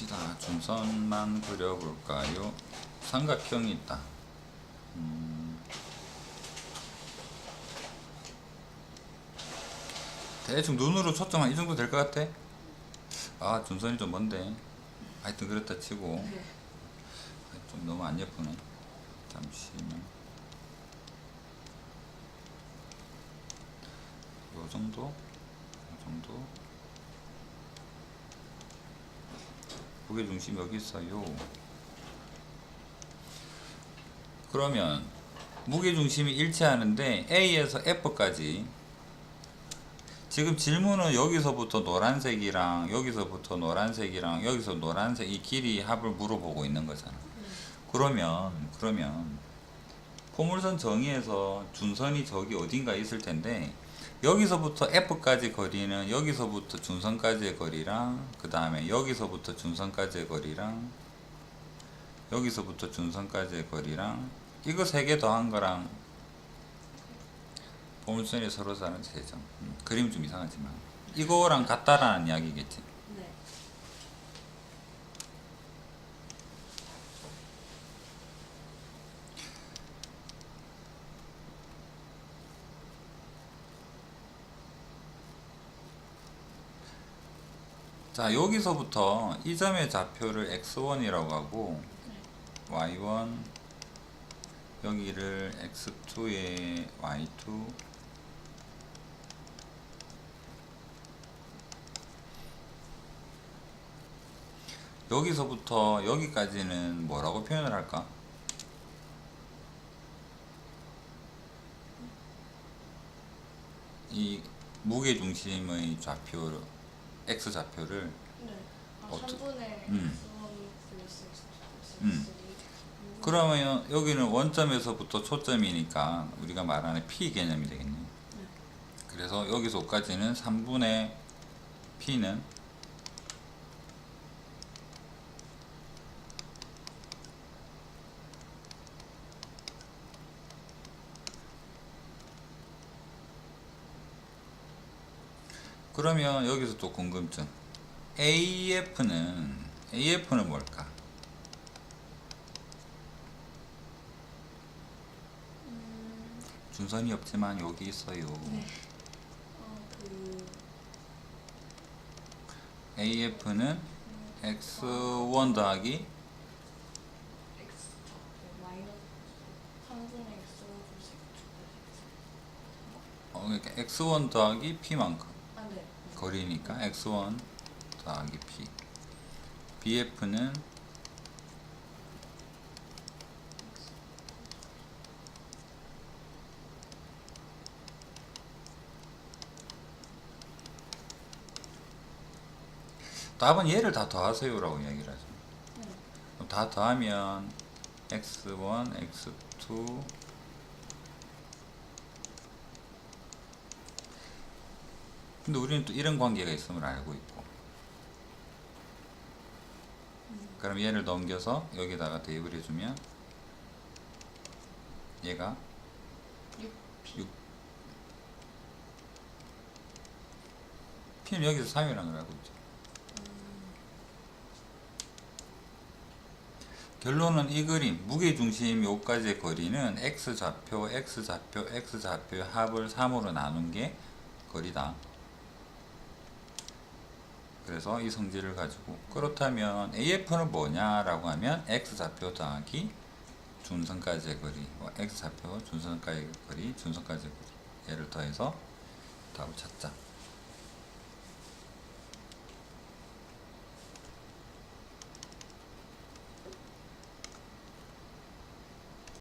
봅시다. 중선만 그려볼까요? 삼각형이 있다. 음. 대충 눈으로 초점한 이 정도 될 것 같아? 아, 중선이 좀 먼데. 하여튼 그렇다 치고. 네. 좀 너무 안 예쁘네. 잠시만. 요 정도? 요 정도? 무게 중심 여기 있어요. 그러면 무게 중심이 일치하는데 A에서 F까지 지금 질문은 여기서부터 노란색이랑 여기서부터 노란색이랑 여기서 노란색 이 길이 합을 물어보고 있는 거잖아. 그러면 그러면 포물선 정의에서 준선이 저기 어딘가 있을 텐데 여기서부터 F까지 거리는 여기서부터 준선까지의 거리랑 그 다음에 여기서부터 준선까지의 거리랑 여기서부터 준선까지의 거리랑 이거 세 개 더한 거랑 포물선이 서로 사는 세점 음, 그림 좀 이상하지만. 이거랑 같다라는 이야기겠지 네. 자 여기서부터 이 점의 좌표를 x1이라고 하고 네. y1 여기를 x2에 y2 여기서부터 여기까지는 뭐라고 표현을 할까? 이 무게 중심의 좌표 x 좌표를 네. 아, 어떠- 3분의 음. x1 플러스 x2 플러스 음. x3 그러면 여기는 원점에서부터 초점이니까 우리가 말하는 p 개념이 되겠네. 네. 그래서 여기서 5까지는 3분의 p는 그러면 여기서 또 궁금증. AF는 AF는 뭘까? 음, 준선이 없지만 여기 있어요. 네. 어, 그 AF는 x1 더하기 x 네, 마이너스 3분의 x1 플러스 x2 어, 그러니까 x1 더하기 p만큼. 거리니까 x1 더하기 p BF는 답은 얘를 다 더하세요 라고 이야기를 하죠. 네. 다 더하면 x1, x2 근데 우리는 또 이런 관계가 있음을 알고 있고. 그럼 얘를 넘겨서 여기다가 대입을 해주면 얘가 6 6 P는 여기서 3이라는 걸 알고 있죠. 결론은 이 그림 무게중심 요까지의 거리는 x좌표, x좌표, x좌표의 합을 3으로 나눈 게 거리다 그래서 이 성질을 가지고 그렇다면 AF는 뭐냐라고 하면 x좌표 더하기 준선까지의 거리 뭐 x좌표 준선까지의 거리 준선까지의 거리 얘를 더해서 답을 찾자